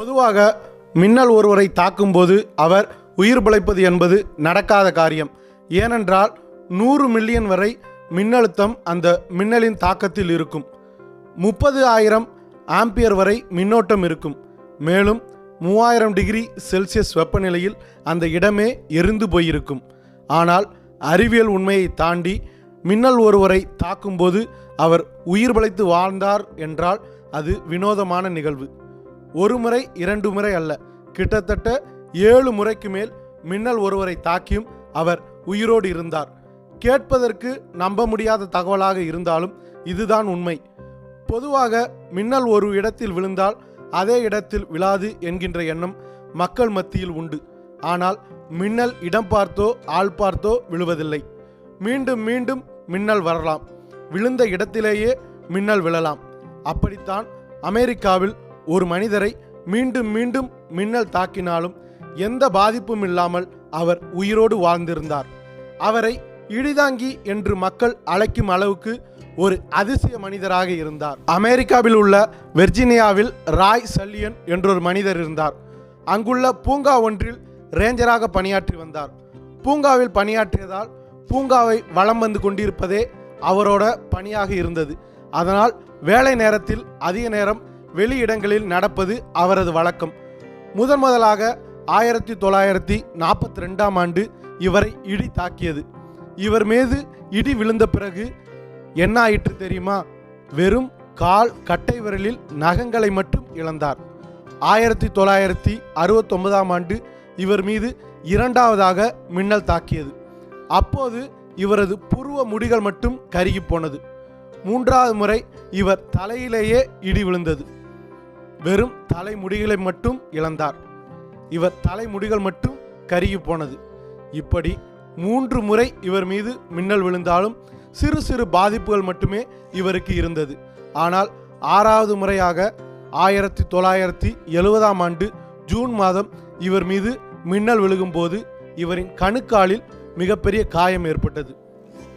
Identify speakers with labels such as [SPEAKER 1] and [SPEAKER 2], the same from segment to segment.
[SPEAKER 1] பொதுவாக மின்னல் ஒருவரை தாக்கும்போது அவர் உயிர் பிழைப்பது என்பது நடக்காத காரியம். ஏனென்றால் நூறு மில்லியன் வரை மின்னழுத்தம் அந்த மின்னலின் தாக்கத்தில் இருக்கும். முப்பது ஆயிரம் ஆம்பியர் வரை மின்னோட்டம் இருக்கும். மேலும் மூவாயிரம் டிகிரி செல்சியஸ் வெப்பநிலையில் அந்த இடமே எரிந்து போயிருக்கும். ஆனால் அறிவியல் உண்மையை தாண்டி மின்னல் ஒருவரை தாக்கும்போது அவர் உயிர் பிழைத்து வாழ்ந்தார் என்றால் அது வினோதமான நிகழ்வு. ஒரு முறை இரண்டு முறை அல்ல. கிட்டத்தட்ட ஏழு முறைக்கு மேல் மின்னல் ஒருவரை தாக்கியும் அவர் உயிரோடு இருந்தார். கேட்பதற்கு நம்ப முடியாத தகவலாக இருந்தாலும் இதுதான் உண்மை. பொதுவாக மின்னல் ஒரு இடத்தில் விழுந்தால் அதே இடத்தில் விழாது என்கின்ற எண்ணம் மக்கள் மத்தியில் உண்டு. ஆனால் மின்னல் இடம் பார்த்தோ ஆள் பார்த்தோ விழுவதில்லை. மீண்டும் மீண்டும் மின்னல் வரலாம். விழுந்த இடத்திலேயே மின்னல் விழலாம். அப்படித்தான் அமெரிக்காவில் ஒரு மனிதரை மீண்டும் மீண்டும் மின்னல் தாக்கினாலும் எந்த பாதிப்பும் இல்லாமல் அவர் உயிரோடு வாழ்ந்திருந்தார். அவரை இடிதாங்கி என்று மக்கள் அழைக்கும் அளவுக்கு ஒரு அதிசய மனிதராக இருந்தார். அமெரிக்காவில் உள்ள வெர்ஜீனியாவில் ராய் சல்லியன் என்றொரு மனிதர் இருந்தார். அங்குள்ள பூங்கா ஒன்றில் ரேஞ்சராக பணியாற்றி வந்தார். பூங்காவில் பணியாற்றியதால் பூங்காவை வலம் வந்து கொண்டிருப்பதே அவரோட பணியாக இருந்தது. அதனால் வேலை நேரத்தில் அதிக நேரம் வெளி இடங்களில் நடப்பது அவரது வழக்கம். முதன் முதலாக ஆயிரத்தி தொள்ளாயிரத்தி நாற்பத்தி ரெண்டாம் ஆண்டு இவரை இடி தாக்கியது. இவர் மீது இடி விழுந்த பிறகு என்ன ஆயிற்று தெரியுமா? வெறும் கால் கட்டை விரலில் நகங்களை மட்டும் இழந்தார். ஆயிரத்தி தொள்ளாயிரத்தி அறுபத்தொன்பதாம் ஆண்டு இவர் மீது இரண்டாவதாக மின்னல் தாக்கியது. அப்போது இவரது புருவ முடிகள் மட்டும் கருகி போனது மூன்றாவது முறை இவர் தலையிலேயே இடி விழுந்தது. வெறும் தலைமுடிகளை மட்டும் இழந்தார். இவர் தலைமுடிகள் மட்டும் கருகி போனது. இப்படி மூன்று முறை இவர் மீது மின்னல் விழுந்தாலும் சிறு சிறு பாதிப்புகள் மட்டுமே இவருக்கு இருந்தது. ஆனால் ஆறாவது முறையாக ஆயிரத்தி தொள்ளாயிரத்தி எழுபதாம் ஆண்டு ஜூன் மாதம் இவர் மீது மின்னல் விழுகும்போது இவரின் கணுக்காலில் மிகப்பெரிய காயம் ஏற்பட்டது.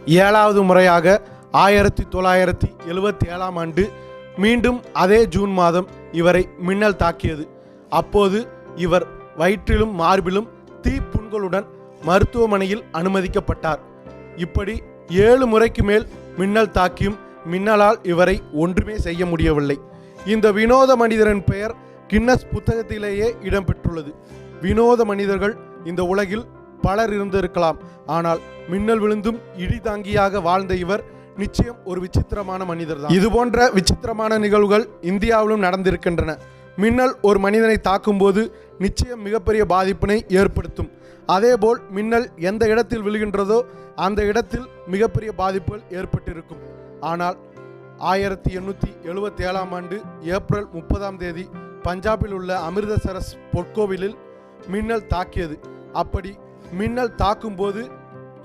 [SPEAKER 1] ஏழாவது முறையாக ஆயிரத்தி தொள்ளாயிரத்தி எழுபத்தி ஏழாம் ஆண்டு மீண்டும் அதே ஜூன் மாதம் இவரை மின்னல் தாக்கியது. அப்போது இவர் வயிற்றிலும் மார்பிலும் தீப்புண்களுடன் மருத்துவமனையில் அனுமதிக்கப்பட்டார். இப்படி ஏழு முறைக்கு மேல் மின்னல் தாக்கியும் மின்னலால் இவரை ஒன்றுமே செய்ய முடியவில்லை. இந்த வினோத மனிதரின் பெயர் கின்னஸ் புத்தகத்திலேயே இடம்பெற்றுள்ளது. வினோத மனிதர்கள் இந்த உலகில் பலர் இருந்திருக்கலாம். ஆனால் மின்னல் விழுந்தும் இடி தாங்கியாக வாழ்ந்த இவர் நிச்சயம் ஒரு விசித்திரமான மனிதர் தான் இது போன்ற விசித்திரமான நிகழ்வுகள் இந்தியாவிலும் நடந்திருக்கின்றன. மின்னல் ஒரு மனிதனை தாக்கும்போது நிச்சயம் மிகப்பெரிய பாதிப்பினை ஏற்படுத்தும். அதேபோல் மின்னல் எந்த இடத்தில் விழுகின்றதோ அந்த இடத்தில் மிகப்பெரிய பாதிப்புகள் ஏற்பட்டிருக்கும். ஆனால் ஆயிரத்தி எண்ணூற்றி எழுபத்தி ஏழாம் ஆண்டு ஏப்ரல் முப்பதாம் தேதி பஞ்சாபில் உள்ள அமிர்தசரஸ் பொற்கோவிலில் மின்னல் தாக்கியது. அப்படி மின்னல் தாக்கும்போது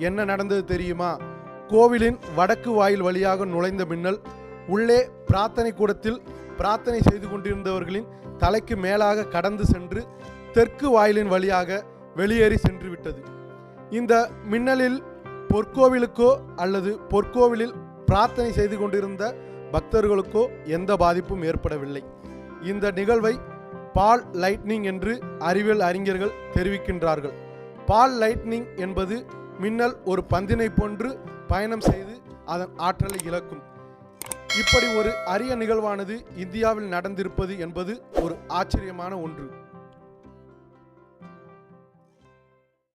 [SPEAKER 1] என்ன நடந்தது தெரியுமா? கோவிலின் வடக்கு வாயில் வழியாக நுழைந்த மின்னல் உள்ளே பிரார்த்தனை கூடத்தில் பிரார்த்தனை செய்து கொண்டிருந்தவர்களின் தலைக்கு மேலாக கடந்து சென்று தெற்கு வாயிலின் வழியாக வெளியேறி சென்று விட்டது இந்த மின்னலில் பொற்கோவிலுக்கோ அல்லது பொற்கோவிலில் பிரார்த்தனை செய்து கொண்டிருந்த பக்தர்களுக்கோ எந்த பாதிப்பும் ஏற்படவில்லை. இந்த நிகழ்வை பால் லைட்னிங் என்று அறிவியல் அறிஞர்கள் தெரிவிக்கின்றார்கள். பால் லைட்னிங் என்பது மின்னல் ஒரு பந்தினை போன்று பயணம் செய்து அதன் ஆற்றலை இழக்கும். இப்படி ஒரு அரிய நிகழ்வானது இந்தியாவில் நடந்திருப்பது என்பது ஒரு ஆச்சரியமான ஒன்று.